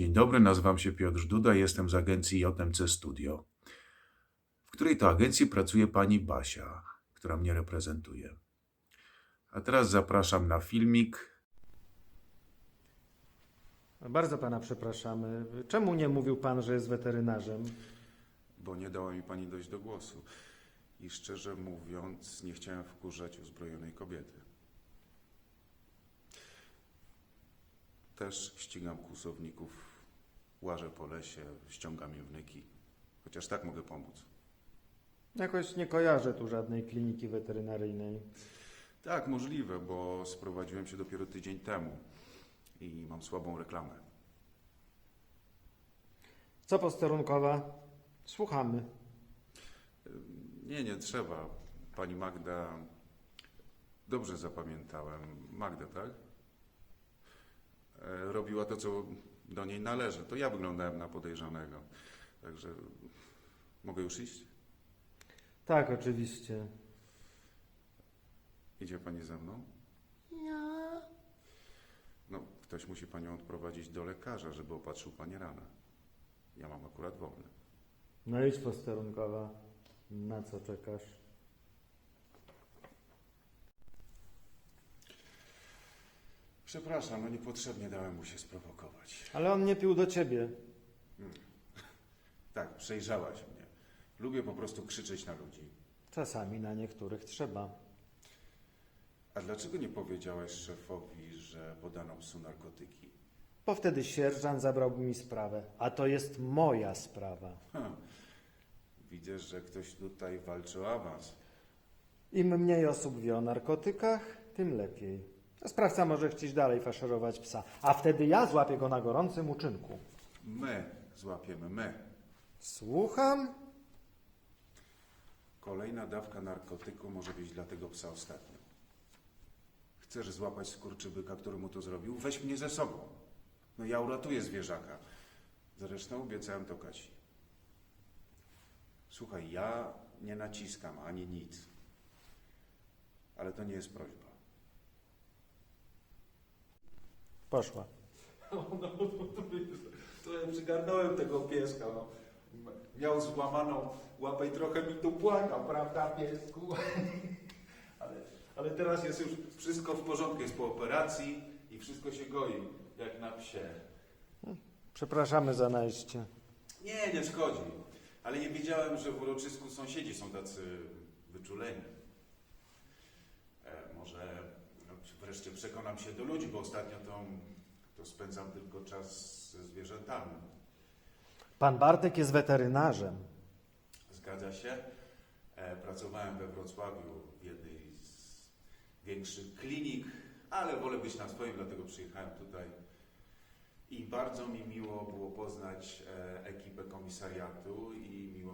Dzień dobry, nazywam się Piotr Duda, jestem z agencji JMC Studio, w której to agencji pracuje pani Basia, która mnie reprezentuje. A teraz zapraszam na filmik. Bardzo pana przepraszamy. Czemu nie mówił pan, że jest weterynarzem? Bo nie dała mi pani dojść do głosu. I szczerze mówiąc, nie chciałem wkurzać uzbrojonej kobiety. Też ścigam kłusowników, łażę po lesie, ściągam jewnyki. Chociaż tak mogę pomóc. Jakoś nie kojarzę tu żadnej kliniki weterynaryjnej. Tak, możliwe, bo sprowadziłem się dopiero tydzień temu i mam słabą reklamę. Co posterunkowa? Słuchamy. Nie, nie trzeba. Pani Magda. Dobrze zapamiętałem. Magda, tak? E, Robiła to, co do niej należy. To ja wyglądałem na podejrzanego. Także mogę już iść? Tak, oczywiście. Idzie pani ze mną? Ja. No, ktoś musi panią odprowadzić do lekarza, żeby opatrzył pani ranę. Ja mam akurat wolny. No idź posterunkowa. Na co czekasz? Przepraszam, no niepotrzebnie dałem mu się sprowokować. Ale on nie pił do ciebie. Tak, przejrzałaś mnie. Lubię po prostu krzyczeć na ludzi. Czasami na niektórych trzeba. A dlaczego nie powiedziałeś szefowi, że podano psu narkotyki? Bo wtedy sierżant zabrałby mi sprawę. A to jest moja sprawa. Ha. Widzę, że ktoś tutaj walczy o awans. Im mniej osób wie o narkotykach, tym lepiej. Sprawca może chcieć dalej faszerować psa, a wtedy ja złapię go na gorącym uczynku. My złapiemy, my. Słucham? Kolejna dawka narkotyku może być dla tego psa ostatnią. Chcesz złapać skurczybyka, który mu to zrobił? Weź mnie ze sobą. No ja uratuję zwierzaka. Zresztą obiecałem to Kasi. Słuchaj, ja nie naciskam ani nic. Ale to nie jest prośba. Poszła. No, no, to, to, to ja przygarnąłem tego pieska. No. Miał złamaną łapę i trochę mi tu płakał, prawda, piesku? Ale, ale teraz jest już Wszystko w porządku, jest po operacji i wszystko się goi, jak na psie. Przepraszamy za najście. Nie, nie szkodzi. Ale nie wiedziałem, że w uroczysku sąsiedzi są tacy wyczuleni. E, może no, wreszcie przekonam się do ludzi, bo ostatnio to, to spędzam tylko czas ze zwierzętami. Pan Bartek jest weterynarzem. Zgadza się. E, pracowałem we Wrocławiu w jednej z większych klinik, ale wolę być na swoim, dlatego przyjechałem tutaj. I bardzo mi miło było poznać e, ekipę komisariatu i miło